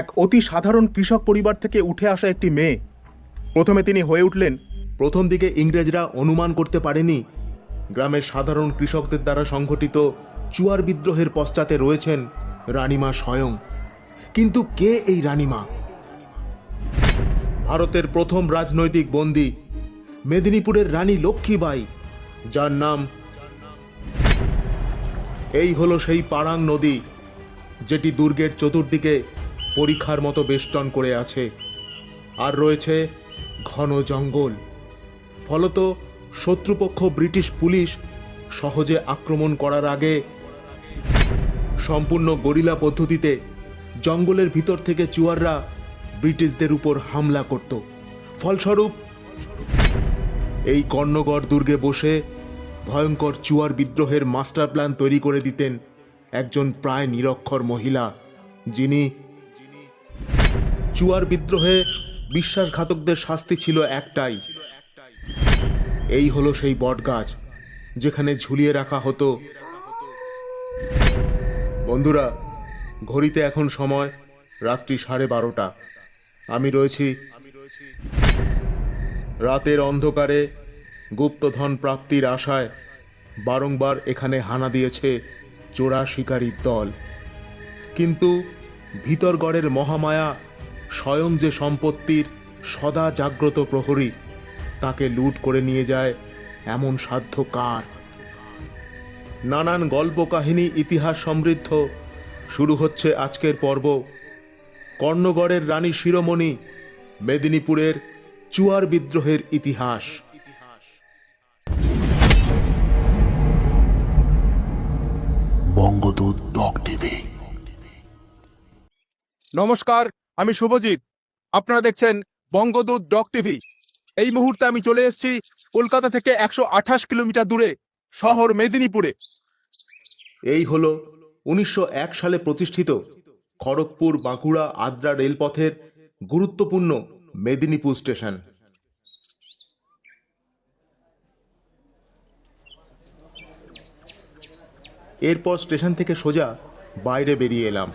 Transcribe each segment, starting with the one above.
এক অতি সাধারণ কৃষক পরিবার থেকে উঠে আসা একটি মেয়ে। প্রথমে তিনি হয়ে উঠলেন, প্রথম দিকে ইংরেজরা অনুমান করতে পারেনি গ্রামের সাধারণ কৃষকদের দ্বারা সংঘটিত চুয়ার বিদ্রোহের পশ্চাতে রয়েছেন রানীমা স্বয়ং। কিন্তু কে এই রানীমা? ভারতের প্রথম রাজনৈতিক বন্দী মেদিনীপুরের রানী লক্ষ্মীবাই, যার নাম এই হলো সেই পাড়াং নদী, যেটি দুর্গের চতুর্দিকে পরীক্ষার মতো বেষ্টন করে আছে। আর রয়েছে ঘন জঙ্গল। ফলত শত্রুপক্ষ ব্রিটিশ পুলিশ সহজে আক্রমণ করার আগে সম্পূর্ণ গরিলা পদ্ধতিতে জঙ্গলের ভিতর থেকে চুয়াররা ব্রিটিশদের উপর হামলা করত। ফলস্বরূপ, এই কর্ণগড় দুর্গে বসে ভয়ঙ্কর চুয়ার বিদ্রোহের মাস্টার প্ল্যান তৈরি করে দিতেন একজন প্রায় নিরক্ষর মহিলা, যিনি চুয়ার বিদ্রোহে বিশ্বাসঘাতকদের শাস্তি ছিল একটাই। এই হলো সেই বটগাছ, যেখানে ঝুলিয়ে রাখা হতো। বন্ধুরা, ঘড়িতে এখন সময় রাত্রি সাড়ে বারোটা। আমি রয়েছি রাতের অন্ধকারে গুপ্তধন প্রাপ্তির আশায় বারংবার এখানে হানা দিয়েছে চোরা শিকারীর দল। কিন্তু ভিতরগড়ের মহামায়া স্বয়ং যে সম্পত্তির সদা জাগ্রত প্রহরী তাকে লুট করে নিয়ে যায় এমন সাধ্য কার নানান গল্প কাহিনী ইতিহাস সমৃদ্ধ। শুরু হচ্ছে আজকের পর্ব। কর্ণগড়ের রানী শিরোমণি মেদিনীপুরের চুয়ার বিদ্রোহের ইতিহাস। Bangadoot doc TV. নমস্কার আমি শুভজিৎ। আপনারা দেখছেন বঙ্গদূত ডক টিভি। এই মুহূর্তে আমি চলে এসেছি কলকাতা থেকে একশো আঠাশ কিলোমিটার দূরে, শহর মেদিনীপুরে। এই হলো উনিশশো এক সালে প্রতিষ্ঠিত খড়গপুর, বাঁকুড়া, আদ্রা রেলপথের গুরুত্বপূর্ণ মেদিনীপুর স্টেশন। এরপর স্টেশন থেকে সোজা বাইরে বেরিয়ে এলাম।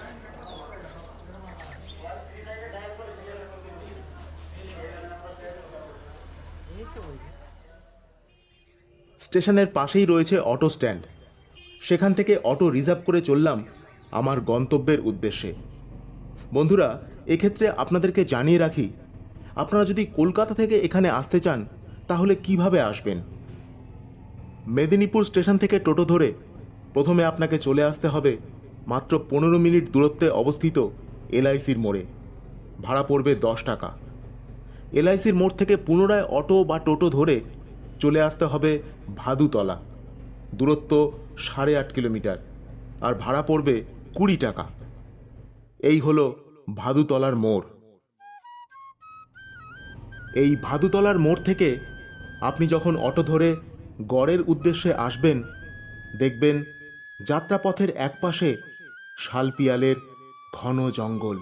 স্টেশনের পাশেই রয়েছে অটো স্ট্যান্ড। সেখান থেকে অটো রিজার্ভ করে চললাম আমার গন্তব্যের উদ্দেশ্যে। বন্ধুরা, এক্ষেত্রে আপনাদেরকে জানিয়ে রাখি, আপনারা যদি কলকাতা থেকে এখানে আসতে চান, তাহলে কীভাবে আসবেন? মেদিনীপুর স্টেশন থেকে টোটো ধরে প্রথমে আপনাকে চলে আসতে হবে মাত্র পনেরো মিনিট দূরত্বে অবস্থিত এলআইসির মোড়ে। ভাড়া পড়বে দশ টাকা। এলআইসির মোড় থেকে পুনরায় অটো বা টোটো ধরে চলে আসতে হবে ভাদুতলা। দূরত্ব সাড়ে আট কিলোমিটার। আর ভাড়া পড়বে কুড়ি টাকা। এই হলো ভাদুতলার মোড়। এই ভাদুতলার মোড় থেকে আপনি যখন অটো ধরে গড়ের উদ্দেশ্যে আসবেন, দেখবেন যাত্রাপথের একপাশে শালপিয়ালের ঘন জঙ্গল।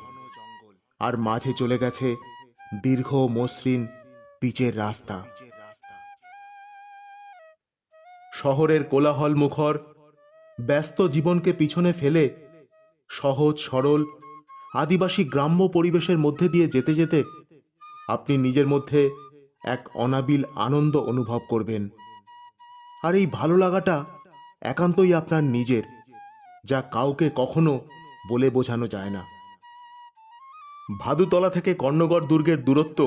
আর মাঝে চলে গেছে দীর্ঘ মসৃণ পিচের রাস্তা। শহরের কোলাহল মুখর, ব্যস্ত জীবনকে পিছনে ফেলে সহজ, সরল, আদিবাসী গ্রাম্য পরিবেশের মধ্যে দিয়ে যেতে যেতে আপনি নিজের মধ্যে এক অনাবিল আনন্দ অনুভব করবেন। আর এই ভালো লাগাটা একান্তই আপনার নিজের, যা কাউকে কখনো বলে বোঝানো যায় না। ভাদুতলা থেকে কর্ণগড় দুর্গের দূরত্ব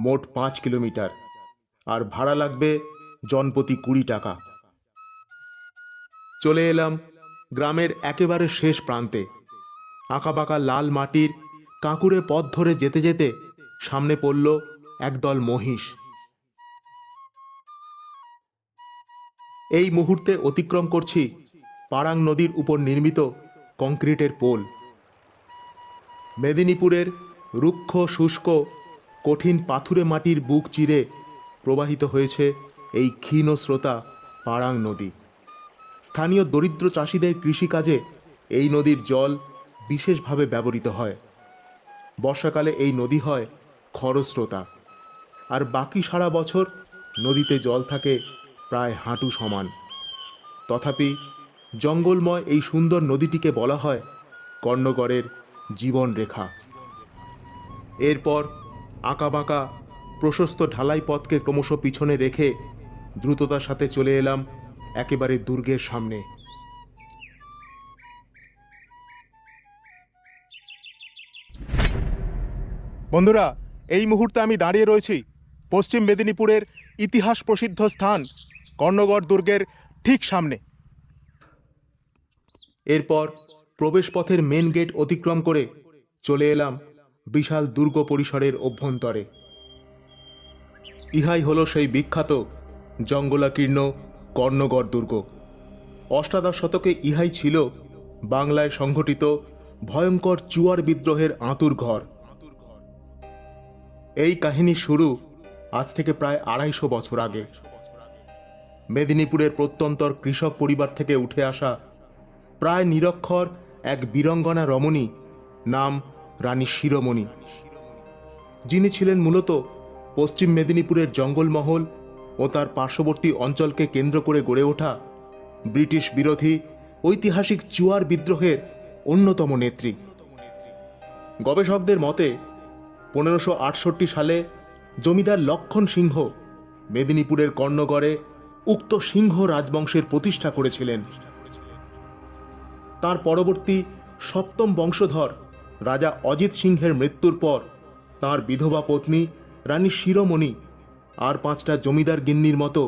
মোট পাঁচ কিলোমিটার, আর ভাড়া লাগবে জনপ্রতি কুড়ি টাকা। চলে এলাম গ্রামের একেবারে শেষ প্রান্তে। আঁকাবাঁকা লাল মাটির কাঁকুড়ে পথ ধরে যেতে যেতে সামনে পড়ল একদল মহিষ। এই মুহূর্তে অতিক্রম করছি পারাং নদীর উপর নির্মিত কংক্রিটের পোল। মেদিনীপুরের রুক্ষ, শুষ্ক, কঠিন পাথুরে মাটির বুক চিরে প্রবাহিত হয়েছে এই ক্ষীণ স্রোতা পারাং নদী। স্থানীয় দরিদ্র চাষিদের কৃষিকাজে এই নদীর জল বিশেষভাবে ব্যবহৃত হয়। বর্ষাকালে এই নদী হয় খরস্রোতা। আর বাকি সারা বছর নদীতে জল থাকে প্রায় হাঁটু সমান। তথাপি জঙ্গলময় এই সুন্দর নদীটিকে বলা হয় কর্ণগড়ের জীবন রেখা এরপর আঁকাবাঁকা প্রশস্ত ঢালাই পথকে ক্রমশ পিছনে রেখে দ্রুততার সাথে চলে এলাম একেবারে দুর্গের সামনে। বন্ধুরা, এই মুহূর্তে আমি দাঁড়িয়ে রয়েছি পশ্চিম মেদিনীপুরের ইতিহাস প্রসিদ্ধ স্থান, কর্ণগড় দুর্গের ঠিক সামনে। এরপর প্রবেশপথের মেন গেট অতিক্রম করে চলে এলাম বিশাল দুর্গ পরিসরের অভ্যন্তরে। ইহাই হলো সেই বিখ্যাত জঙ্গলাকীর্ণ কর্ণগড় দুর্গ। অষ্টাদশ শতকে ইহাই ছিল বাংলায় সংঘটিত ভয়ঙ্কর চুয়ার বিদ্রোহের আঁতুর ঘর। এই কাহিনী শুরু আজ থেকে প্রায় আড়াইশো বছর আগে। মেদিনীপুরের প্রত্যন্তর কৃষক পরিবার থেকে উঠে আসা প্রায় নিরক্ষর এক বীরঙ্গনা রমণী নাম রানী শিরোমণি। যিনি ছিলেন মূলত পশ্চিম মেদিনীপুরের জঙ্গলমহল ও তার পার্শ্ববর্তী অঞ্চলকে কেন্দ্র করে গড়ে ওঠা ব্রিটিশ বিরোধী ঐতিহাসিক চুয়ার বিদ্রোহের অন্যতম নেত্রী। গবেষকদের মতে, পনেরোশো সালে জমিদার লক্ষণ সিংহ মেদিনীপুরের কর্ণগড়ে উক্ত সিংহ রাজবংশের প্রতিষ্ঠা করেছিলেন। তার পরবর্তী সপ্তম বংশধর রাজা অজিত সিংহের মৃত্যুর পর তার বিধবা পত্নী রানী শিরোমণি আর পাঁচটা জমিদার গিন্নির মতো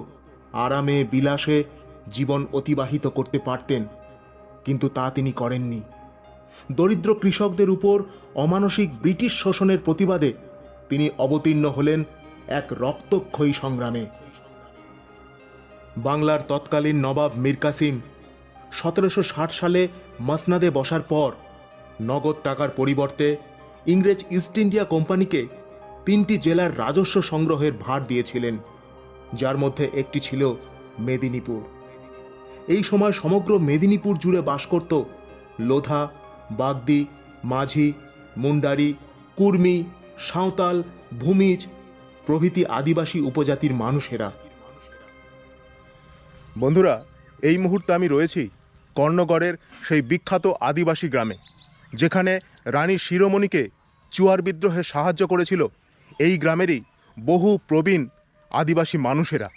আরামে, বিলাসে জীবন অতিবাহিত করতে পারতেন, কিন্তু তা তিনি করেননি। দরিদ্র কৃষকদের উপর অমানসিক ব্রিটিশ শোষণের প্রতিবাদে তিনি অবতীর্ণ হলেন এক রক্তক্ষয়ী সংগ্রামে। বাংলার তৎকালীন নবাব মীর কাসিম সতেরোশো ষাট সালে মসনাদে বসার পর নগদ টাকার পরিবর্তে ইংরেজ ইস্ট ইন্ডিয়া কোম্পানিকে তিনটি জেলার রাজস্ব সংগ্রহের ভার দিয়েছিলেন, যার মধ্যে একটি ছিল মেদিনীপুর। এই সময় সমগ্র মেদিনীপুর জুড়ে বাস করত লোধা, বাগদি, মাঝি, মুন্ডারি, কুর্মি, সাঁওতাল, ভূমিজ প্রভৃতি আদিবাসী উপজাতির মানুষেরা। বন্ধুরা, এই মুহূর্তে আমি রয়েছি কর্ণগড়ের সেই বিখ্যাত আদিবাসী গ্রামে, যেখানে রানী শিরোমণিকে চুয়ার বিদ্রোহে সাহায্য করেছিল এই গ্রামেরই বহু প্রবীণ আদিবাসী মানুষেরা।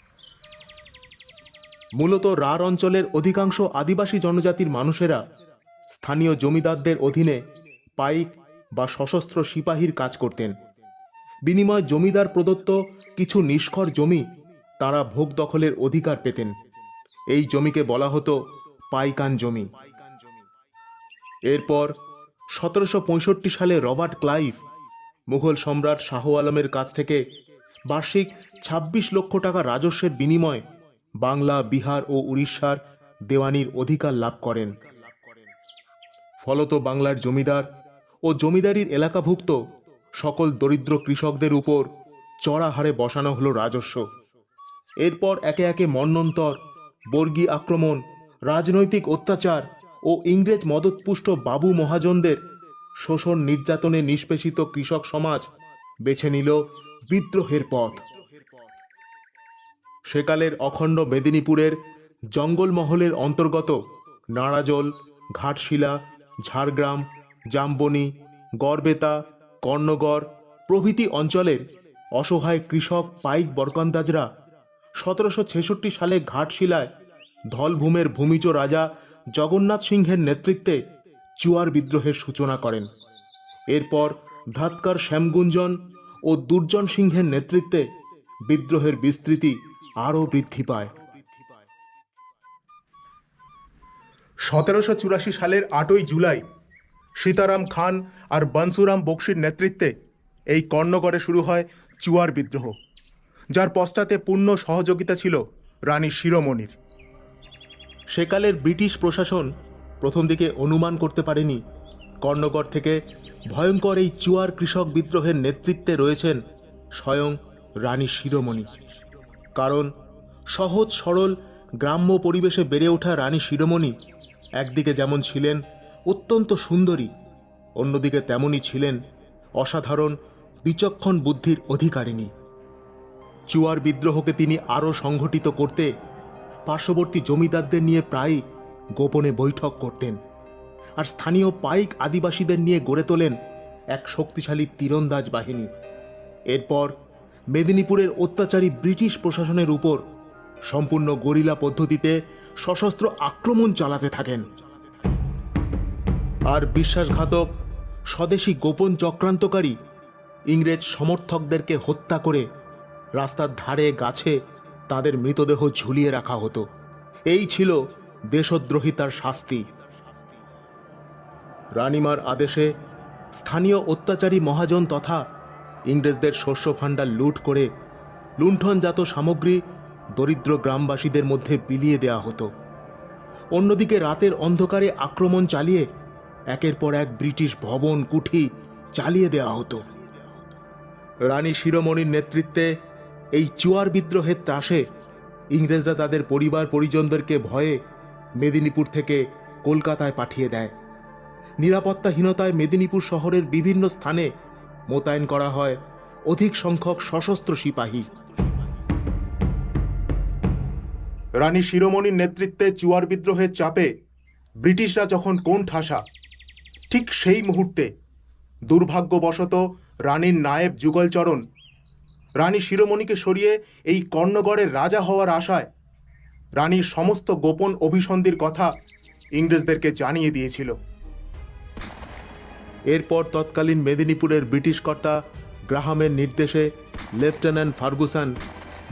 মূলত রার অঞ্চলের অধিকাংশ আদিবাসী জনজাতির মানুষেরা স্থানীয় জমিদারদের অধীনে পাইক বা সশস্ত্র সিপাহীর কাজ করতেন। বিনিময় জমিদার প্রদত্ত কিছু নিষ্কর জমি তারা ভোগ দখলের অধিকার পেতেন। এই জমিকে বলা হতো পাইকান জমি। এরপর সতেরোশো পঁয়ষট্টি সালে রবার্ট ক্লাইভ মুঘল সম্রাট শাহ আলমের কাছ থেকে বার্ষিক ২৬ লক্ষ টাকা রাজস্বের বিনিময়ে বাংলা, বিহার ও উড়িষ্যার দেওয়ানির অধিকার লাভ করেন। ফলত বাংলার জমিদার ও জমিদারির এলাকাভুক্ত সকল দরিদ্র কৃষকদের উপর চড়া হারে বসানো হলো রাজস্ব। এরপর একে একে মন্নন্তর, বর্গী আক্রমণ, রাজনৈতিক অত্যাচার ও ইংরেজ মদতপুষ্ট বাবু মহাজনদের শোষণ নির্যাতনে নিষ্পেষিত কৃষক সমাজ বেছে নিল বিদ্রোহের পথ। সেকালের অখণ্ড মেদিনীপুরের জঙ্গলমহলের অন্তর্গত নাড়াজল, ঘাটশিলা, ঝাড়গ্রাম, জামবনি, গড়বেতা কর্ণগড় প্রভৃতি অঞ্চলের অসহায় কৃষক পাইক বরকন্দাজরা সতেরোশো ছেষট্টি সালে ঘাটশিলায় ধলভূমের ভূমিজ রাজা জগন্নাথ সিংহের নেতৃত্বে চুয়ার বিদ্রোহের সূচনা করেন। এরপর ধাতকার শ্যামগুঞ্জন ও দুর্জন সিংহের নেতৃত্বে বিদ্রোহের বিস্তৃতি আরও বৃদ্ধি পায়। সতেরোশো চুরাশি সালের আটই জুলাই সীতারাম খান আর বনসুরাম বক্সির নেতৃত্বে এই কর্ণগড়ে শুরু হয় চুয়ার বিদ্রোহ, যার পশ্চাতে পূর্ণ সহযোগিতা ছিল রানী শিরোমণির। সেকালের ব্রিটিশ প্রশাসন প্রথম দিকে অনুমান করতে পারেনি। কর্ণগড় থেকে ভয়ঙ্কর এই চুয়ার কৃষক বিদ্রোহের নেতৃত্বে রয়েছেন স্বয়ং রানী শিরোমণি। কারণ সহজ সরল গ্রাম্য পরিবেশে বেড়ে ওঠা রানী শিরোমণি একদিকে যেমন ছিলেন অত্যন্ত সুন্দরী, অন্যদিকে তেমনই ছিলেন অসাধারণ, বিচক্ষণ বুদ্ধির অধিকারিণী। চুয়ার বিদ্রোহকে তিনি আরও সংঘটিত করতে পার্শ্ববর্তী জমিদারদের নিয়ে প্রায়ই গোপনে বৈঠক করতেন আর স্থানীয় পাইক আদিবাসীদের নিয়ে গড়ে তোলেন এক শক্তিশালী তীরন্দাজ বাহিনী। এরপর মেদিনীপুরের অত্যাচারী ব্রিটিশ প্রশাসনের উপর সম্পূর্ণ গরিলা পদ্ধতিতে সশস্ত্র আক্রমণ চালাতে থাকেন। আর বিশ্বাসঘাতক স্বদেশী গোপন চক্রান্তকারী ইংরেজ সমর্থকদেরকে হত্যা করে রাস্তার ধারে গাছে তাদের মৃতদেহ ঝুলিয়ে রাখা হতো। এই ছিল দেশদ্রোহিতার শাস্তি। রানিমার আদেশে স্থানীয় অত্যাচারী মহাজন তথা ইংরেজদের শস্য ভাণ্ডার লুট করে লুণ্ঠনজাত সামগ্রী দরিদ্র গ্রামবাসীদের মধ্যে বিলিয়ে দেওয়া হতো। অন্যদিকে রাতের অন্ধকারে আক্রমণ চালিয়ে একের পর এক ব্রিটিশ ভবন কুঠি চালিয়ে দেওয়া হতো। রানী শিরোমণির নেতৃত্বে এই চুয়ার বিদ্রোহের ত্রাসে ইংরেজরা তাদের পরিবার পরিজনদেরকে ভয়ে মেদিনীপুর থেকে কলকাতায় পাঠিয়ে দেয়। নিরাপত্তাহীনতায় মেদিনীপুর শহরের বিভিন্ন স্থানে মোতায়েন করা হয় অধিক সংখ্যক সশস্ত্র সিপাহী। রানী শিরোমণির নেতৃত্বে চুয়ার বিদ্রোহের চাপে ব্রিটিশরা যখন কোন ঠাসা, ঠিক সেই মুহূর্তে দুর্ভাগ্যবশত রানীর নায়েব যুগলচরণ রানী শিরোমণিকে সরিয়ে এই কর্ণগড়ের রাজা হওয়ার আশায় রানীর সমস্ত গোপন অভিসন্ধির কথা ইংরেজদেরকে জানিয়ে দিয়েছিল। এরপর তৎকালীন মেদিনীপুরের ব্রিটিশ কর্তা গ্রাহামের নির্দেশে লেফটেন্যান্ট ফার্গুসান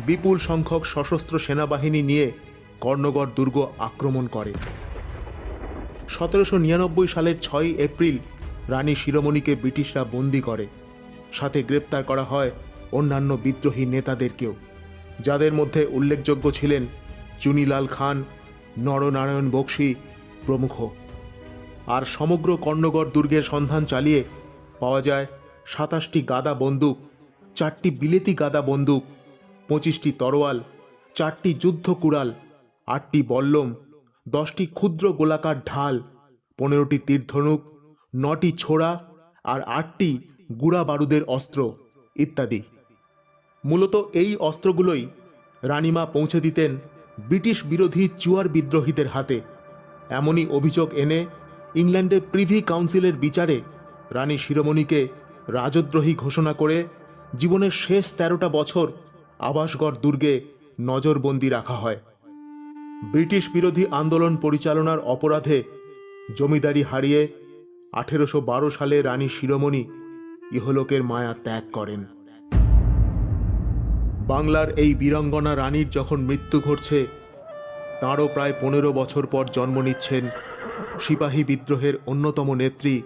বিপুল সংখ্যক সশস্ত্র সেনাবাহিনী নিয়ে কর্ণগড় দুর্গ আক্রমণ করে। সতেরোশো নিরানব্বই সালের ছয়ই এপ্রিল রানী শিরোমণিকে ব্রিটিশরা বন্দি করে। সাথে গ্রেপ্তার করা হয় অন্যান্য বিদ্রোহী নেতাদেরকেও। যাদের মধ্যে উল্লেখযোগ্য ছিলেন চুনিলাল খান, নরনারায়ণ বক্সী প্রমুখ। আর সমগ্র কর্ণগড় দুর্গের সন্ধান চালিয়ে পাওয়া যায় সাতাশটি গাদা বন্দুক, চারটি বিলেতি গাদা বন্দুক, পঁচিশটি তরোয়াল, চারটি যুদ্ধ কুড়াল, আটটি বল্লম, দশটি ক্ষুদ্র গোলাকার ঢাল, পনেরোটি তীরধনুক নটি ছোড়া আর আটটি গুড়া বারুদের অস্ত্র ইত্যাদি। মূলত এই অস্ত্রগুলোই রানীমা পৌঁছে দিতেন ব্রিটিশ বিরোধী চুয়ার বিদ্রোহীদের হাতে। এমনই অভিযোগ এনে ইংল্যান্ডে প্রিভি কাউন্সিলের বিচারে রানী শিরোমণিকে রাজদ্রোহী ঘোষণা করে জীবনের শেষ তেরোটা বছর আবাসগড় দুর্গে নজরবন্দি রাখা হয়। ব্রিটিশ বিরোধী আন্দোলন পরিচালনার অপরাধে জমিদারি হারিয়ে আঠেরোশো বারো সালে রানী শিরোমণি ইহলোকের মায়া ত্যাগ করেন। বাংলার এই বীরাঙ্গনা রানীর যখন মৃত্যু ঘটছে, তাঁরও প্রায় পনেরো বছর পর জন্ম নিচ্ছেন সিপাহী বিদ্রোহের অন্যতম নেত্রী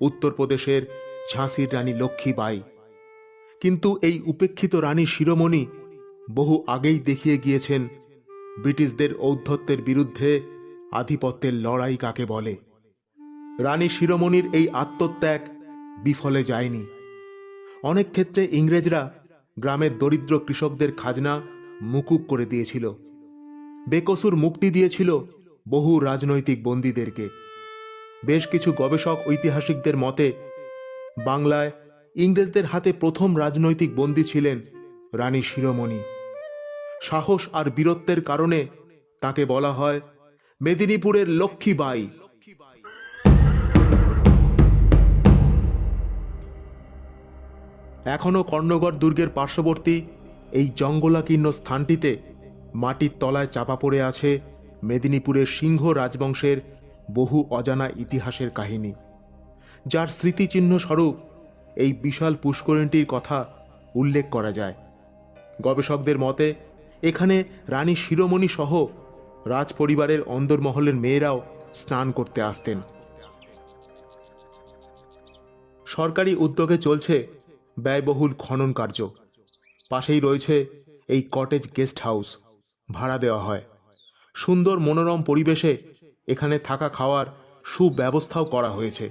উত্তরপ্রদেশের ঝাঁসির রানী লক্ষ্মীবাই কিন্তু এই উপেক্ষিত রানী শিরোমণি বহু আগেই দেখিয়ে গিয়েছেন ব্রিটিশদের ঔদ্ধত্যের বিরুদ্ধে আধিপত্যের লড়াই কাকে বলে। রানী শিরোমণির এই আত্মত্যাগ বিফলে যায়নি। অনেক ক্ষেত্রে ইংরেজরা গ্রামের দরিদ্র কৃষকদের খাজনা মুকুব করে দিয়েছিল। বেকসুর মুক্তি দিয়েছিল বহু রাজনৈতিক বন্দীদেরকে। বেশ কিছু গবেষক ঐতিহাসিকদের মতে, বাংলায় ইংরেজদের হাতে প্রথম রাজনৈতিক বন্দী ছিলেন রানী শিরোমণি। সাহস আর বীরত্বের কারণে তাকে বলা হয় মেদিনীপুরের লক্ষ্মীবাই এখনও কর্ণগড় দুর্গের পার্শ্ববর্তী এই জঙ্গলাকীর্ণ স্থানটিতে মাটির তলায় চাপা পড়ে আছে মেদিনীপুরের সিংহ রাজবংশের বহু অজানা ইতিহাসের কাহিনী। যার স্মৃতিচিহ্ন স্বরূপ এই বিশাল পুষ্করিণীটির কথা উল্লেখ করা যায়। গবেষকদের মতে, এখানে রানী শিরোমণি সহ রাজপরিবারের অন্দরমহলের মেয়েরাও স্নান করতে আসতেন। সরকারি উদ্যোগে চলছে ব্যয়বহুল খনন কার্য। পাশেই রয়েছে এই কটেজ গেস্ট হাউস ভাড়া দেওয়া হয়। সুন্দর মনোরম পরিবেশে এখানে থাকা খাওয়ার সুব্যবস্থাও করা হয়েছে।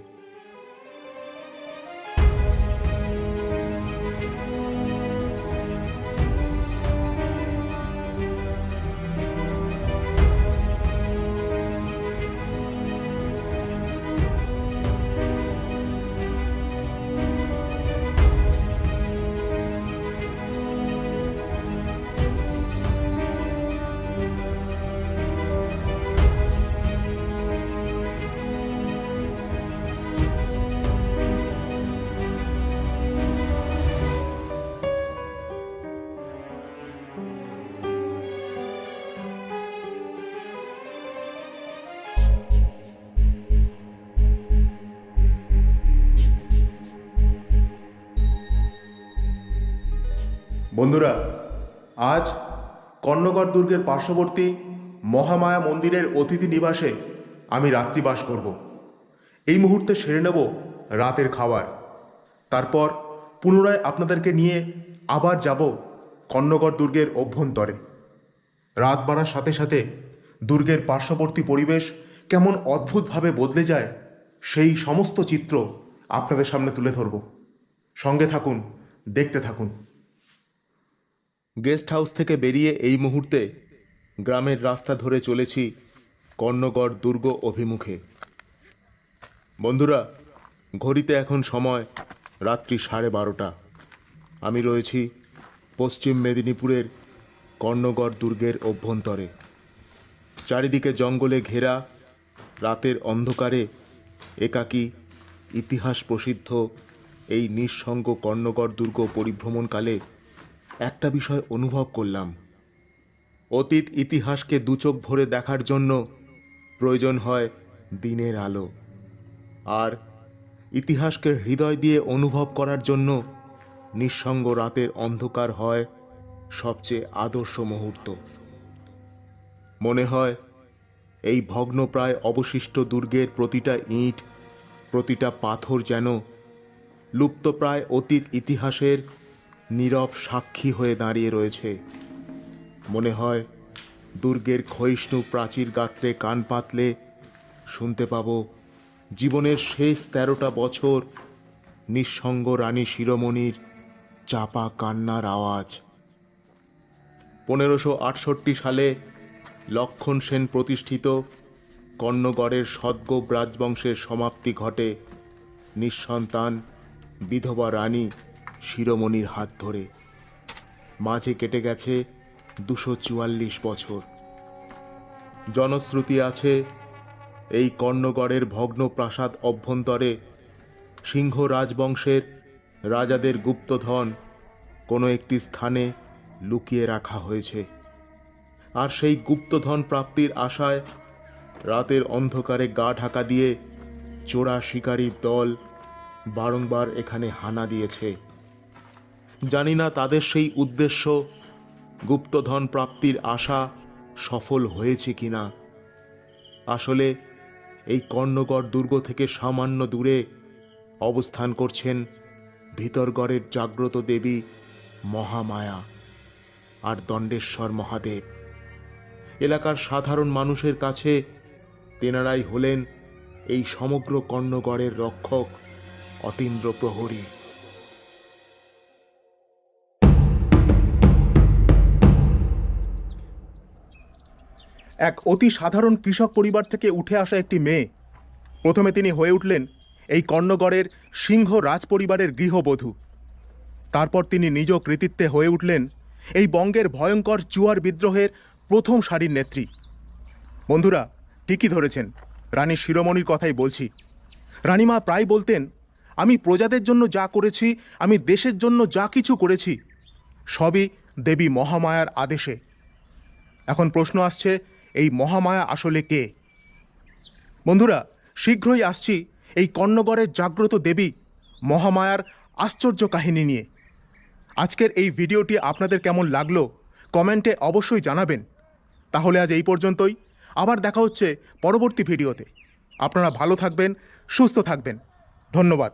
বন্ধুরা, আজ কর্ণগড় দুর্গের পার্শ্ববর্তী মহামায়া মন্দিরের অতিথি নিবাসে আমি রাত্রিবাস করব। এই মুহূর্তে সেরে নেব রাতের খাবার। তারপর পুনরায় আপনাদেরকে নিয়ে আবার যাব কর্ণগড় দুর্গের অভ্যন্তরে। রাত বাড়ার সাথে সাথে দুর্গের পার্শ্ববর্তী পরিবেশ কেমন অদ্ভুতভাবে বদলে যায়, সেই সমস্ত চিত্র আপনাদের সামনে তুলে ধরব। সঙ্গে থাকুন, দেখতে থাকুন। গেস্ট হাউস থেকে বেরিয়ে এই মুহূর্তে গ্রামের রাস্তা ধরে চলেছি কর্ণগড় দুর্গ অভিমুখে। বন্ধুরা, ঘড়িতে এখন সময় রাত্রি সাড়ে বারোটা। আমি রয়েছি পশ্চিম মেদিনীপুরের কর্ণগড় দুর্গের অভ্যন্তরে। চারিদিকে জঙ্গলে ঘেরা, রাতের অন্ধকারে একাকী, ইতিহাস প্রসিদ্ধ এই নিঃসঙ্গ কর্ণগড় দুর্গ পরিভ্রমণকালে একটা বিষয় অনুভব করলাম। অতীত ইতিহাসকে দুচোখ ভরে দেখার জন্য প্রয়োজন হয় দিনের আলো। আর ইতিহাসকে হৃদয় দিয়ে অনুভব করার জন্য নিঃসঙ্গ রাতের অন্ধকার হয় সবচেয়ে আদর্শ মুহূর্ত। মনে হয়, এই ভগ্নপ্রায় অবশিষ্ট দুর্গের প্রতিটা ইঁট, প্রতিটা পাথর যেন লুপ্তপ্রায় অতীত ইতিহাসের নীরব সাক্ষী হয়ে দাঁড়িয়ে রয়েছে। মনে হয় দুর্গের ক্ষয়িষ্ণু প্রাচীর গাত্রে কান পাতলে শুনতে পাব জীবনের শেষ তেরোটা বছর নিঃসঙ্গ রানী শিরোমণির চাপা কান্নার আওয়াজ। পনেরোশো আটষট্টি সালে লক্ষণ সেন প্রতিষ্ঠিত, কর্ণগড়ের সদ্য রাজবংশের সমাপ্তি ঘটে নিঃসন্তান বিধবা রানী। শিরোমণির হাত ধরে। মাঝে কেটে গেছে দুশো চুয়াল্লিশ বছর। জনশ্রুতি আছে এই কর্ণগড়ের ভগ্ন প্রাসাদ অভ্যন্তরে সিংহ রাজবংশের রাজাদের গুপ্তধন কোনো একটি স্থানে লুকিয়ে রাখা হয়েছে। আর সেই গুপ্তধন প্রাপ্তির আশায় রাতের অন্ধকারে গা ঢাকা দিয়ে চোরা শিকারীর দল বারংবার এখানে হানা দিয়েছে। জানি না তাদের সেই উদ্দেশ্য। গুপ্তধন প্রাপ্তির আশা সফল হয়েছে কিনা। আসলে এই কর্ণগড় দুর্গ থেকে সামান্য দূরে অবস্থান করছেন ভিতরগড়ের জাগ্রত দেবী মহামায়া আর দণ্ডেশ্বর মহাদেব। এলাকার সাধারণ মানুষের কাছে তেনারাই হলেন এই সমগ্র কর্ণগড়ের রক্ষক অতীন্দ্র প্রহরী এক অতি সাধারণ কৃষক পরিবার থেকে উঠে আসা একটি মেয়ে। প্রথমে তিনি হয়ে উঠলেন এই কর্ণগড়ের সিংহ রাজ পরিবারের গৃহবধূ। তারপর তিনি নিজ কৃতিত্বে হয়ে উঠলেন এই বঙ্গের ভয়ঙ্কর চুয়ার বিদ্রোহের প্রথম সারির নেত্রী। বন্ধুরা, ঠিকই ধরেছেন, রানী শিরোমণির কথাই বলছি। রানীমা প্রায় বলতেন, আমি প্রজাদের জন্য যা করেছি, আমি দেশের জন্য যা কিছু করেছি, সবই দেবী মহামায়ার আদেশে। এখন প্রশ্ন আসছে এই মহামায়া আসলে কে? বন্ধুরা, শীঘ্রই আসছি এই কর্ণগড়ের জাগ্রত দেবী মহামায়ার আশ্চর্য কাহিনী নিয়ে। আজকের এই ভিডিওটি আপনাদের কেমন লাগল কমেন্টে অবশ্যই জানাবেন। তাহলে আজ এই পর্যন্তই। আবার দেখা হচ্ছে পরবর্তী ভিডিওতে। আপনারা ভালো থাকবেন, সুস্থ থাকবেন। ধন্যবাদ।